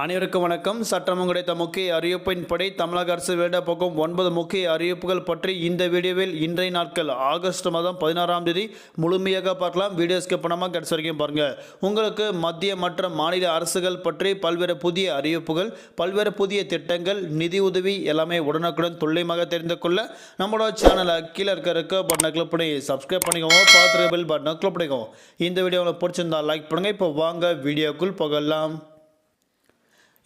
அனைவருக்கும் வணக்கம். சட்டமும் கிடைத்த முக்கிய அறிவிப்பின்படி தமிழக அரசு வெளியிடப்போகும் ஒன்பது முக்கிய அறிவிப்புகள் பற்றி இந்த வீடியோவில் இன்றைய நாட்கள் ஆகஸ்ட் மாதம் பதினாறாம் தேதி முழுமையாக பார்க்கலாம். வீடியோ ஸ்கிப் பண்ணாமல் வரைக்கும் பாருங்கள் உங்களுக்கு மத்திய மற்றும் மாநில அரசுகள் பற்றி பல்வேறு புதிய அறிவிப்புகள் பல்வேறு புதிய திட்டங்கள் நிதி உதவி எல்லாமே உடனுக்குடன் துல்லியமாக தெரிந்து கொள்ள நம்மளோட சேனலை கீழே இருக்க இருக்க பட்டனை கிளிக் பண்ணி சப்ஸ்கிரைப் பண்ணிக்கோங்க. பார்த்து பில் பட்டனை கிளிக் பண்ணிக்கோங்க. இந்த வீடியோ உங்களுக்கு பிடிச்சிருந்தா லைக் பண்ணுங்கள் இப்போ வாங்க வீடியோக்குள் போகலாம்.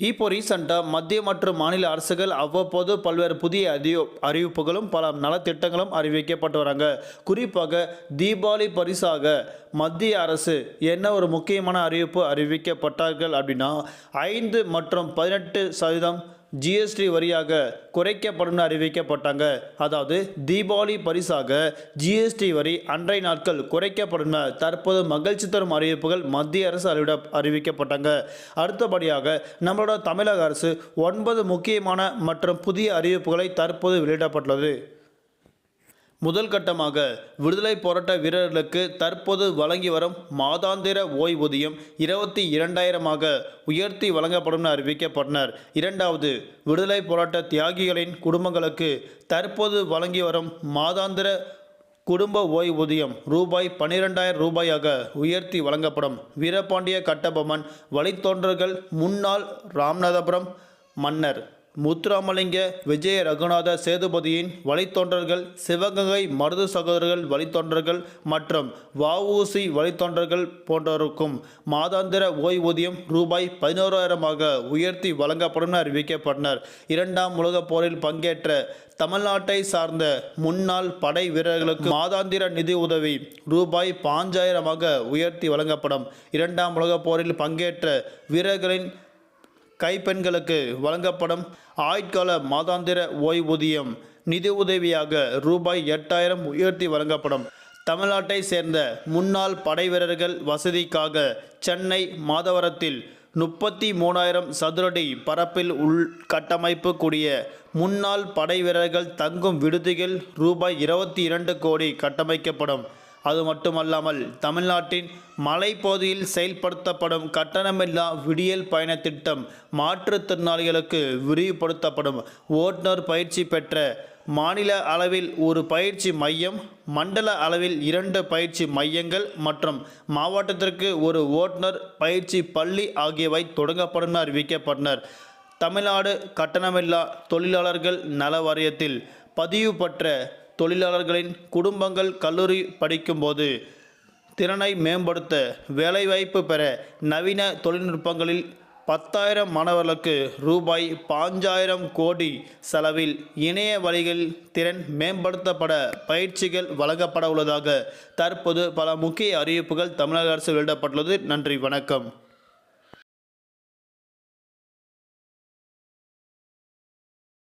இப்போ ரீசெண்டாக மத்திய மற்றும் மாநில அரசுகள் அவ்வப்போது பல்வேறு புதிய அறிவு அறிவிப்புகளும் பல நலத்திட்டங்களும் அறிவிக்கப்பட்டு வராங்க. குறிப்பாக தீபாவளி பரிசாக மத்திய அரசு என்ன ஒரு முக்கியமான அறிவிப்பு அறிவிக்கப்பட்டார்கள் அப்படின்னா ஐந்து மற்றும் பதினெட்டு சதவீதம் ஜிஎஸ்டி வரியாக குறைக்கப்படும் அறிவிக்கப்பட்டாங்க. அதாவது தீபாவளி பரிசாக ஜிஎஸ்டி வரி அன்றைய நாட்கள் குறைக்கப்படும் தற்போது மகிழ்ச்சி தரும் அறிவிப்புகள் மத்திய அரசு அறிவிட அறிவிக்கப்பட்டாங்க. அடுத்தபடியாக நம்மளோட தமிழக அரசு ஒன்பது முக்கியமான மற்றும் புதிய அறிவிப்புகளை தற்போது வெளியிடப்பட்டுள்ளது. முதல் கட்டமாக விடுதலை போராட்ட வீரர்களுக்கு தற்போது வழங்கி வரும் மாதாந்திர ஓய்வூதியம் இருபத்தி இரண்டாயிரமாக உயர்த்தி வழங்கப்படும் என அறிவிக்கப்பட்டனர். இரண்டாவது விடுதலை போராட்ட தியாகிகளின் குடும்பங்களுக்கு தற்போது வழங்கி வரும் மாதாந்திர குடும்ப ஓய்வூதியம் ரூபாய் பன்னிரெண்டாயிரம் ரூபாயாக உயர்த்தி வழங்கப்படும். வீரபாண்டிய கட்டபொம்மன் வழித்தோன்றர்கள் முன்னாள் ராமநாதபுரம் மன்னர் முத்துராமலிங்க விஜய ரகுநாத சேதுபதியின் வழித்தொண்டர்கள் சிவகங்கை மருது சகோதரர்கள் வழித்தொண்டர்கள் மற்றும் வஉசி வழித்தொண்டர்கள் போன்றோருக்கும் மாதாந்திர ஓய்வூதியம் ரூபாய் பதினோராயிரமாக உயர்த்தி வழங்கப்படும் என அறிவிக்கப்பட்டனர். இரண்டாம் உலகப் போரில் பங்கேற்ற தமிழ்நாட்டை சார்ந்த முன்னாள் படை வீரர்களுக்கு மாதாந்திர நிதி உதவி ரூபாய் பாஞ்சாயிரமாக உயர்த்தி வழங்கப்படும். இரண்டாம் உலகப் போரில் பங்கேற்ற வீரர்களின் கைப்பெண்களுக்கு வழங்கப்படும் ஆயுட்கால மாதாந்திர ஓய்வூதியம் நிதி உதவியாக ரூபாய் எட்டாயிரம் உயர்த்தி வழங்கப்படும். தமிழ்நாட்டை சேர்ந்த முன்னாள் படை வீரர்கள் வசதிக்காக சென்னை மாதவரத்தில் முப்பத்தி மூணாயிரம் சதுரடி பரப்பில் உள் கட்டமைப்பு கூடிய முன்னாள் படை வீரர்கள் தங்கும் விடுதிகள் ரூபாய் இருபத்தி இரண்டு கோடி கட்டமைக்கப்படும். அது மட்டுமல்லாமல் தமிழ்நாட்டின் மலைப்பகுதியில் செயல்படுத்தப்படும் கட்டணமில்லா விடியல் பயண திட்டம் மாற்றுத்திறனாளிகளுக்கு விரிவுபடுத்தப்படும். ஓட்டுநர் பயிற்சி பெற்ற மாநில அளவில் ஒரு பயிற்சி மையம் மண்டல அளவில் இரண்டு பயிற்சி மையங்கள் மற்றும் மாவட்டத்திற்கு ஒரு ஓட்டுநர் பயிற்சி பள்ளி ஆகியவை தொடங்கப்படும் என அறிவிக்கப்பட்டனர். தமிழ்நாடு கட்டணமில்லா தொழிலாளர்கள் நல வாரியத்தில் பதிவு பெற்ற தொழிலாளர்களின் குடும்பங்கள் கல்லூரி படிக்கும்போது திறனை மேம்படுத்த வேலைவாய்ப்பு பெற நவீன தொழில்நுட்பங்களில் பத்தாயிரம் மாணவர்களுக்கு ரூபாய் பாஞ்சாயிரம் கோடி செலவில் இணைய வழிகளில் திறன் மேம்படுத்தப்பட பயிற்சிகள் வழங்கப்பட உள்ளதாக தற்போது பல முக்கிய அறிவிப்புகள் தமிழக அரசு வெளியிடப்பட்டுள்ளது. நன்றி வணக்கம்.